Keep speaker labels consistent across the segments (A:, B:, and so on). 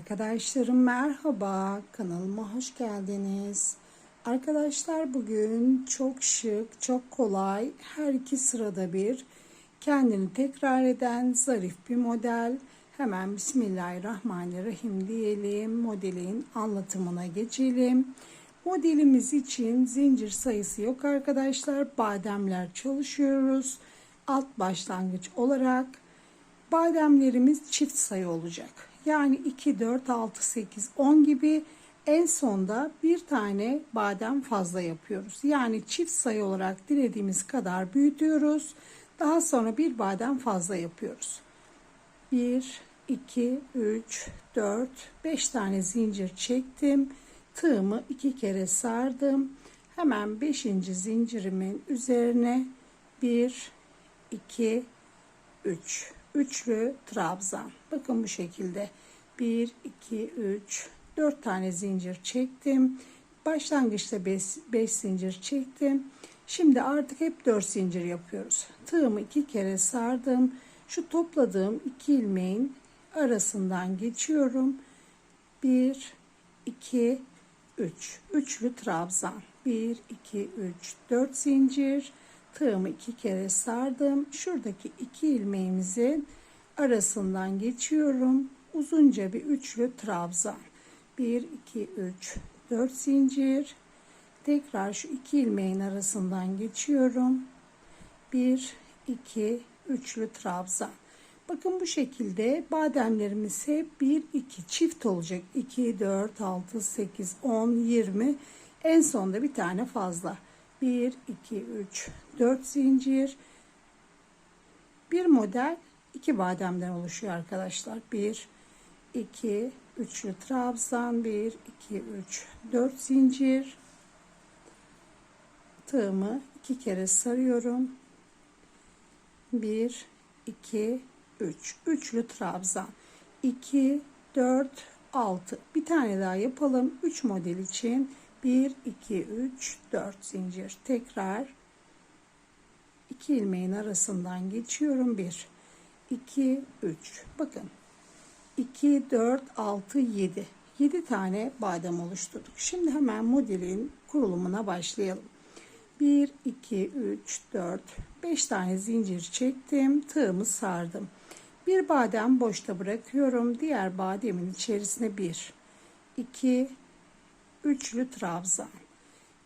A: Arkadaşlarım merhaba, kanalıma hoş geldiniz. Arkadaşlar bugün çok şık, çok kolay, her iki sırada bir kendini tekrar eden zarif bir model. Hemen Bismillahirrahmanirrahim diyelim. Modelin anlatımına geçelim. Modelimiz için zincir sayısı yok arkadaşlar. Bademler çalışıyoruz. Alt başlangıç olarak bademlerimiz çift sayı olacak. Yani 2, 4, 6, 8, 10 gibi en sonda bir tane badem fazla yapıyoruz. Yani çift sayı olarak dilediğimiz kadar büyütüyoruz. Daha sonra bir badem fazla yapıyoruz. 1, 2, 3, 4, 5 tane zincir çektim. Tığımı iki kere sardım. Hemen 5. zincirimin üzerine 1, 2, 3 üçlü trabzan. Bakın bu şekilde 1, 2, 3, 4 tane zincir çektim. Başlangıçta 5 zincir çektim. Şimdi artık hep 4 zincir yapıyoruz. Tığımı iki kere sardım. Şu topladığım iki ilmeğin arasından geçiyorum. 1, 2, 3. Üçlü trabzan. 1, 2, 3, 4 zincir tığımı iki kere sardım. Şuradaki iki ilmeğimizin arasından geçiyorum. Uzunca bir üçlü trabzan. 1, 2, 3, 4 zincir. Tekrar şu iki ilmeğin arasından geçiyorum. 1, 2, üçlü trabzan. Bakın bu şekilde bademlerimiz hep 1, 2 çift olacak. 2, 4, 6, 8, 10, 20. En sonda bir tane fazla. 1, 2, 3, 4 zincir. Bir model iki bademden oluşuyor arkadaşlar. 1, 2, üçlü trabzan. 1, 2, 3, 4 zincir. Tığımı iki kere sarıyorum. 1, 2, 3. Üçlü trabzan. 2, 4, 6. Bir tane daha yapalım. 3 model için 1 2 3 4 zincir. Tekrar 2 ilmeğin arasından geçiyorum. 1 2 3 bakın. 2 4 6 7 7 tane badem oluşturduk. Şimdi hemen modelin kurulumuna başlayalım. 1 2 3 4 5 tane zincir çektim. Tığımı sardım. Bir badem boşta bırakıyorum. Diğer bademin içerisine 1 2 üçlü trabzan.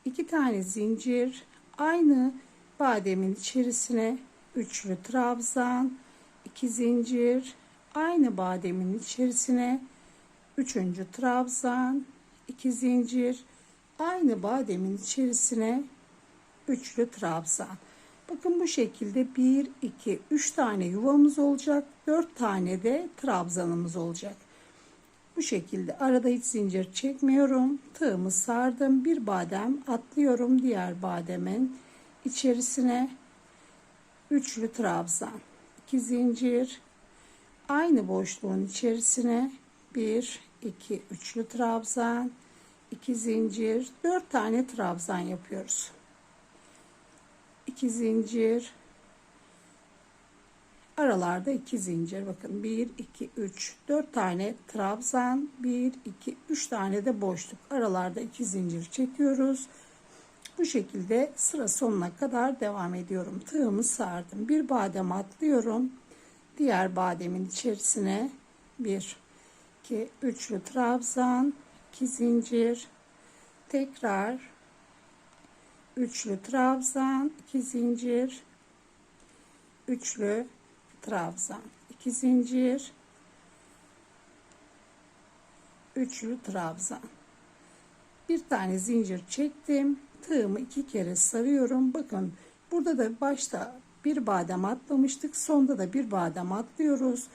A: iki tane zincir aynı bademin içerisine üçlü trabzan, iki zincir aynı bademin içerisine üçüncü trabzan, iki zincir aynı bademin içerisine üçlü trabzan. Bakın bu şekilde 1 2 3 tane yuvamız olacak. 4 tane de trabzanımız olacak. Bu şekilde arada hiç zincir çekmiyorum. Tığımı sardım. Bir badem atlıyorum diğer bademin içerisine üçlü trabzan. 2 zincir aynı boşluğun içerisine 1 2 üçlü trabzan 2 zincir 4 tane trabzan yapıyoruz. 2 zincir Aralarda iki zincir. Bakın 1, 2, 3, 4 tane trabzan. 1, 2, 3 tane de boşluk. Aralarda iki zincir çekiyoruz. Bu şekilde sıra sonuna kadar devam ediyorum. Tığımı sardım. Bir badem atlıyorum. Diğer bademin içerisine 1, 2, üçlü trabzan, 2 zincir. Tekrar üçlü trabzan, 2 zincir. Üçlü trabzan. 2 zincir. Üçlü trabzan. Bir tane zincir çektim. Tığımı iki kere sarıyorum. Bakın burada da başta bir badem atlamıştık sonda da bir badem atlıyoruz.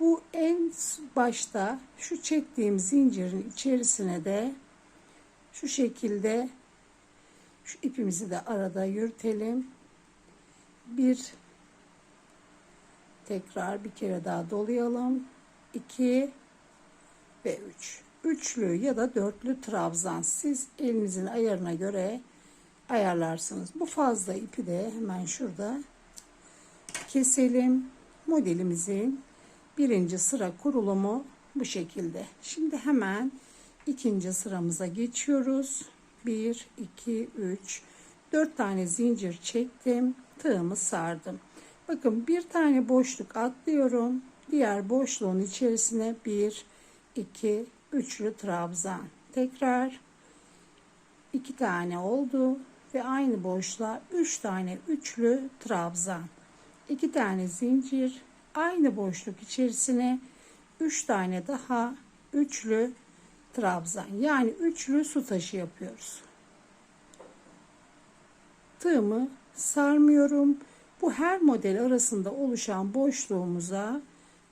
A: Bu en başta şu çektiğim zincirin içerisine de şu şekilde şu ipimizi de arada yürütelim. Bir Tekrar bir kere daha dolayalım. 2 ve 3. Üçlü ya da dörtlü trabzan siz elinizin ayarına göre ayarlarsınız. Bu fazla ipi de hemen şurada keselim. Modelimizin birinci sıra kurulumu bu şekilde. Şimdi hemen ikinci sıramıza geçiyoruz. 1, 2, 3, 4 tane zincir çektim. Tığımı sardım. Bakın bir tane boşluk atlıyorum. Diğer boşluğun içerisine 1, 2, üçlü trabzan. Tekrar iki tane oldu ve aynı boşluğa üç tane üçlü trabzan. iki tane zincir aynı boşluk içerisine üç tane daha üçlü trabzan yani üçlü su taşı yapıyoruz. Tığımı sarmıyorum. Bu her model arasında oluşan boşluğumuza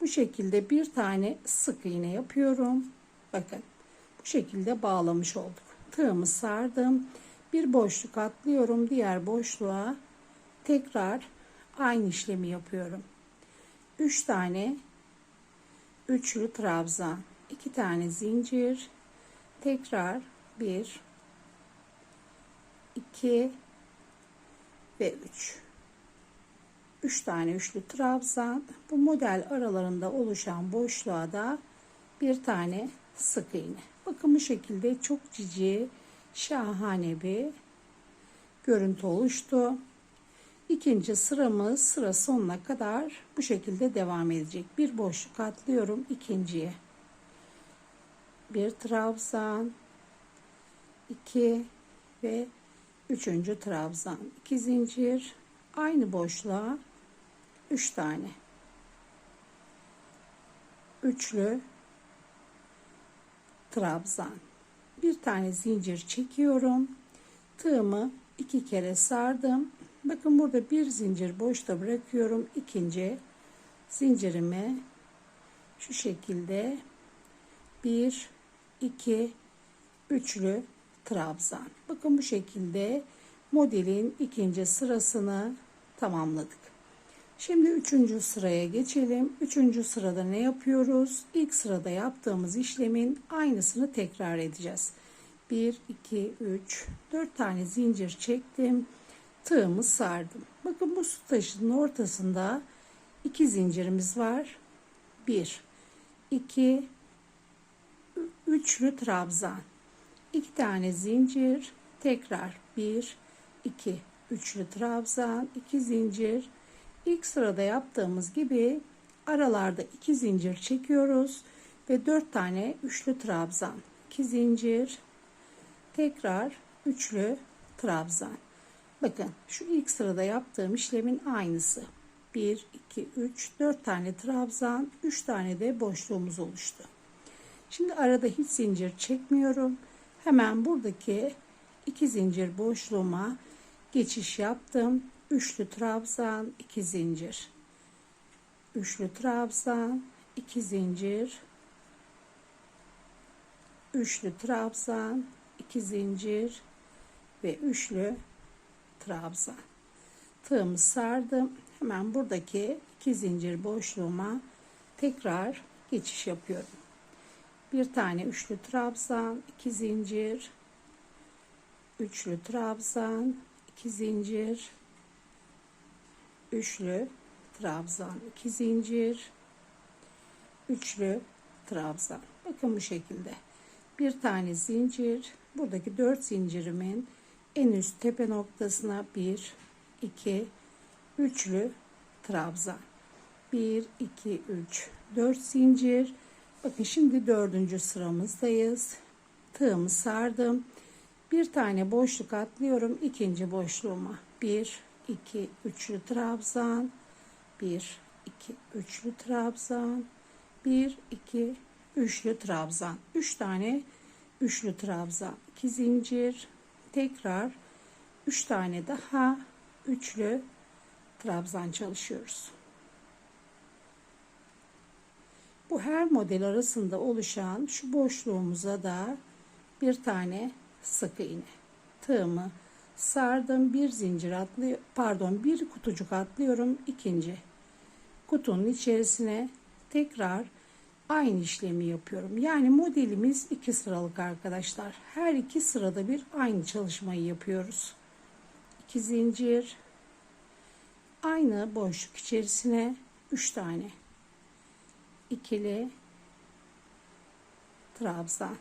A: bu şekilde bir tane sık iğne yapıyorum. Bakın bu şekilde bağlamış olduk. Tığımı sardım. Bir boşluk atlıyorum. Diğer boşluğa tekrar aynı işlemi yapıyorum. 3 tane üçlü trabzan, 2 tane zincir, tekrar 1 2 ve 3 3 tane üçlü trabzan. Bu model aralarında oluşan boşluğa da bir tane sık iğne. Bakın bu şekilde çok cici şahane bir görüntü oluştu. İkinci sıramız sıra sonuna kadar bu şekilde devam edecek. Bir boşluk atlıyorum ikinciye. Bir trabzan 2 ve üçüncü trabzan. 2 zincir. Aynı boşluğa 3 tane. Üçlü trabzan. Bir tane zincir çekiyorum. Tığımı iki kere sardım. Bakın burada bir zincir boşta bırakıyorum. İkinci zincirimi şu şekilde bir iki üçlü trabzan. Bakın bu şekilde modelin ikinci sırasını tamamladık Şimdi üçüncü sıraya geçelim. Üçüncü sırada ne yapıyoruz? İlk sırada yaptığımız işlemin aynısını tekrar edeceğiz. 1, 2, 3, 4 tane zincir çektim. Tığımı sardım. Bakın bu su taşının ortasında iki zincirimiz var. 1, 2, üçlü trabzan. 2 tane zincir. Tekrar 1, 2, üçlü trabzan, 2 zincir İlk sırada yaptığımız gibi aralarda iki zincir çekiyoruz ve dört tane üçlü trabzan. 2 zincir tekrar üçlü trabzan. Bakın şu ilk sırada yaptığım işlemin aynısı. 1 2 3 4 tane trabzan, 3 tane de boşluğumuz oluştu. Şimdi arada hiç zincir çekmiyorum. Hemen buradaki iki zincir boşluğuma geçiş yaptım üçlü trabzan, iki zincir. Üçlü trabzan, iki zincir. Üçlü trabzan, iki zincir ve üçlü trabzan. Tığımı sardım. Hemen buradaki iki zincir boşluğuma tekrar geçiş yapıyorum. Bir tane üçlü trabzan, iki zincir, üçlü trabzan, iki zincir, üçlü trabzan iki zincir. Üçlü trabzan. Bakın bu şekilde. Bir tane zincir. Buradaki dört zincirimin en üst tepe noktasına bir iki üçlü trabzan. 1 2 3 4 zincir. Bakın şimdi dördüncü sıramızdayız. Tığımı sardım. Bir tane boşluk atlıyorum ikinci boşluğuma. 1 2 üçlü trabzan. 1 2 üçlü trabzan. 1 2 üçlü trabzan. 3 tane üçlü trabzan. 2 zincir. Tekrar 3 tane daha üçlü trabzan çalışıyoruz. Bu her model arasında oluşan şu boşluğumuza da bir tane sık iğne tığımı sardım bir zincir atlıyor pardon bir kutucuk atlıyorum ikinci kutunun içerisine. Tekrar aynı işlemi yapıyorum. Yani modelimiz iki sıralık arkadaşlar. Her iki sırada bir aynı çalışmayı yapıyoruz. İki zincir. Aynı boşluk içerisine üç tane. İkili trabzan.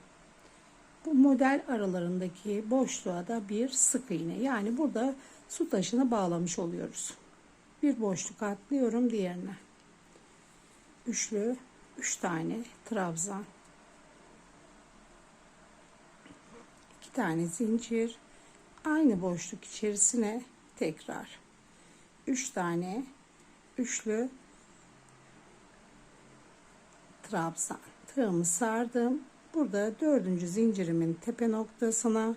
A: Bu model aralarındaki boşluğa da bir sık iğne. Yani burada su taşını bağlamış oluyoruz. Bir boşluk atlıyorum diğerine. Üçlü, üç tane trabzan. iki tane zincir. Aynı boşluk içerisine tekrar. Üç tane üçlü trabzan. Tığımı sardım. Burada dördüncü zincirimin tepe noktasına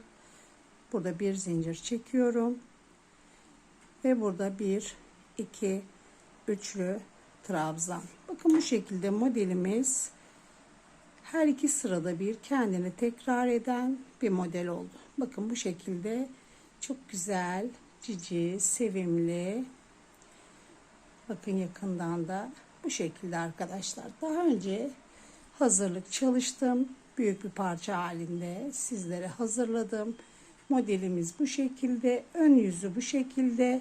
A: burada bir zincir çekiyorum. Ve burada bir, iki, üçlü trabzan. Bakın bu şekilde modelimiz her iki sırada bir kendini tekrar eden bir model oldu. Bakın bu şekilde çok güzel, cici, sevimli. Bakın yakından da bu şekilde arkadaşlar. Daha önce hazırlık çalıştım. Büyük bir parça halinde sizlere hazırladım. Modelimiz bu şekilde. Ön yüzü bu şekilde.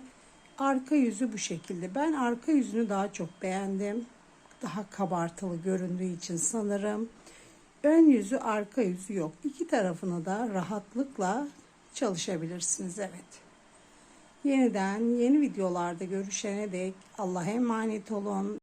A: Arka yüzü bu şekilde. Ben arka yüzünü daha çok beğendim. Daha kabartılı göründüğü için sanırım. Ön yüzü arka yüzü yok. İki tarafını da rahatlıkla çalışabilirsiniz. Evet. Yeniden yeni videolarda görüşene dek Allah'a emanet olun.